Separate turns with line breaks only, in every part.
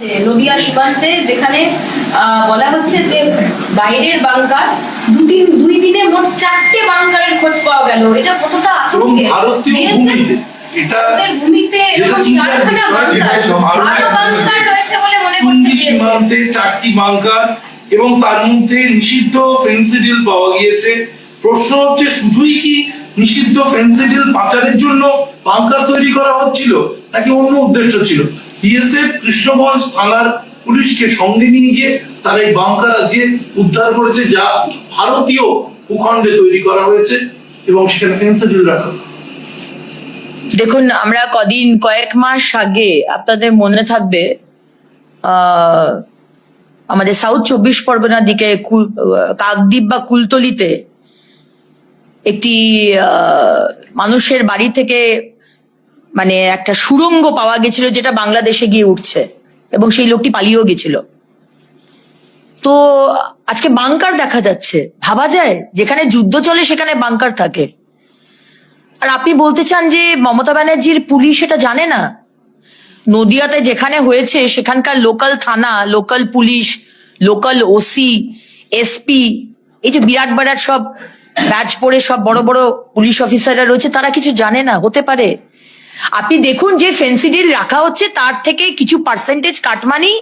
যে নদিয়া সীমান্তে যেখানে বলা হচ্ছে যে বাইরের বাংকার দুদিন দুই দিনে মোট চারটে বাংকারের খোঁজ পাওয়া গেল। এটা কতটা
এটা
ভূমিতে চারখানা বাংকার রয়েছে বলে মনে করছে
সীমান্তে চারটি বাংকার এবং তার মধ্যে নিষিদ্ধ ফেন্সিডিল পাওয়া গিয়েছে। প্রশ্ন হচ্ছে শুধুই কি নিষিদ্ধ ফেন্সিডিল পাচারের জন্য বাংকার তৈরি করা হচ্ছিল নাকি অন্য উদ্দেশ্য ছিল? বিএসএফ কৃষ্ণগঞ্জ থানার পুলিশকে সঙ্গে নিয়ে গিয়ে তারা এই বাংকার আজকে উদ্ধার করেছে যা ভারতীয় ভূখণ্ডে তৈরি করা হয়েছে এবং সেখানে ফেন্সিডিল রাখা
দেখুন, আমরা কদিন, কয়েক মাস আগে আপনাদের মনে থাকবে আমাদের সাউথ চব্বিশ পরগনার দিকে কাকদ্বীপ বা কুলতলিতে একটি মানুষের বাড়ি থেকে মানে একটা সুড়ঙ্গ পাওয়া গেছিল যেটা বাংলাদেশে গিয়ে উঠছে এবং সেই লোকটি পালিয়েও গেছিল। তো আজকে বাংকার দেখা যাচ্ছে। ভাবা যায়, যেখানে যুদ্ধ চলে সেখানে বাংকার থাকে। আর আপনি বলতে চান যে মমতা ব্যানার্জির পুলিশ এটা জানে না? নদিয়াতে যেখানে হয়েছে, সেখানকার লোকাল থানা, local police, local OC, SP, এই যে বিরাট বিরাট সব ব্যাচ পরে সব বড় বড় পুলিশ অফিসাররা রয়েছে, তারা কিছু জানে না? হতে পারে। আপনি দেখুন যে ফেন্সিডিল রাখা হচ্ছে, তার থেকে কিছু পার্সেন্টেজ কাটমানি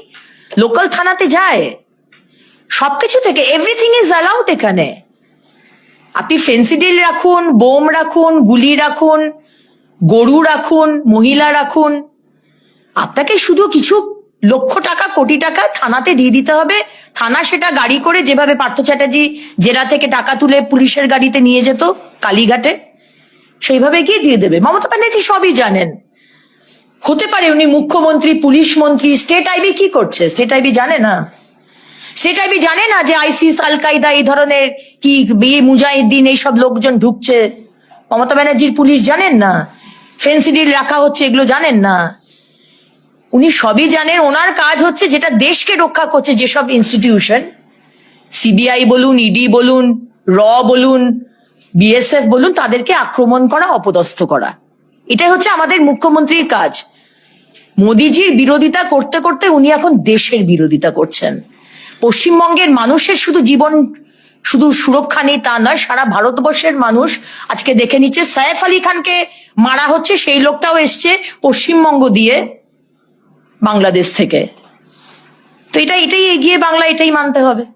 লোকাল থানাতে যায়। সবকিছু থেকে এভরিথিং ইজ অ্যালাউড এখানে। আপনি ফেন্সিডিল রাখুন, বোম রাখুন, গুলি রাখুন, গরু রাখুন, মহিলা রাখুন। আপনাকে শুধু কিছু লক্ষ টাকা, কোটি টাকা থানাতে দিয়ে দিতে হবে। থানা সেটা গাড়ি করে যেভাবে পার্থ চ্যাটার্জি জেলা থেকে টাকা তুলে পুলিশের গাড়িতে নিয়ে যেত, কালীঘাটে। সেইভাবে গিয়ে দিয়ে দেবে। মমতা ব্যানার্জি সবই জানেন। হতে পারে উনি মুখ্যমন্ত্রী, পুলিশ মন্ত্রী স্টেট আইবি কি করছে? স্টেট আইবি জানে না। সেটা আমি জানে না যে আইসিস আল কায়দা এই ধরনের কি বিয়ে মুজাহিদ্দিন এইসব লোকজন ঢুকছে। মমতা ব্যানার্জির পুলিশ জানেন না। ফেন্সিডিল রাখা হচ্ছে, এগুলো জানেন না। উনি সবই জানেন। ওনার কাজ হচ্ছে যেটা দেশকে রক্ষা করছে যেসব ইনস্টিটিউশন সিবিআই বলুন ইডি বলুন, র বলুন বিএসএফ বলুন, তাদেরকে আক্রমণ করা, অপদস্থ করা। এটাই হচ্ছে আমাদের মুখ্যমন্ত্রীর কাজ। মোদিজির বিরোধিতা করতে করতে উনি এখন দেশের বিরোধিতা করছেন। পশ্চিমবঙ্গের মানুষের শুধু জীবন, শুধু সুরক্ষা নেই তা নয়, সারা ভারতবর্ষের মানুষ আজকে দেখে নিচ্ছে সাইফ আলী খানকে মারা হচ্ছে, সেই লোকটাও এসছে পশ্চিমবঙ্গ দিয়ে বাংলাদেশ থেকে। তো এটা, এটাই এগিয়ে বাংলা, এটাই মানতে হবে।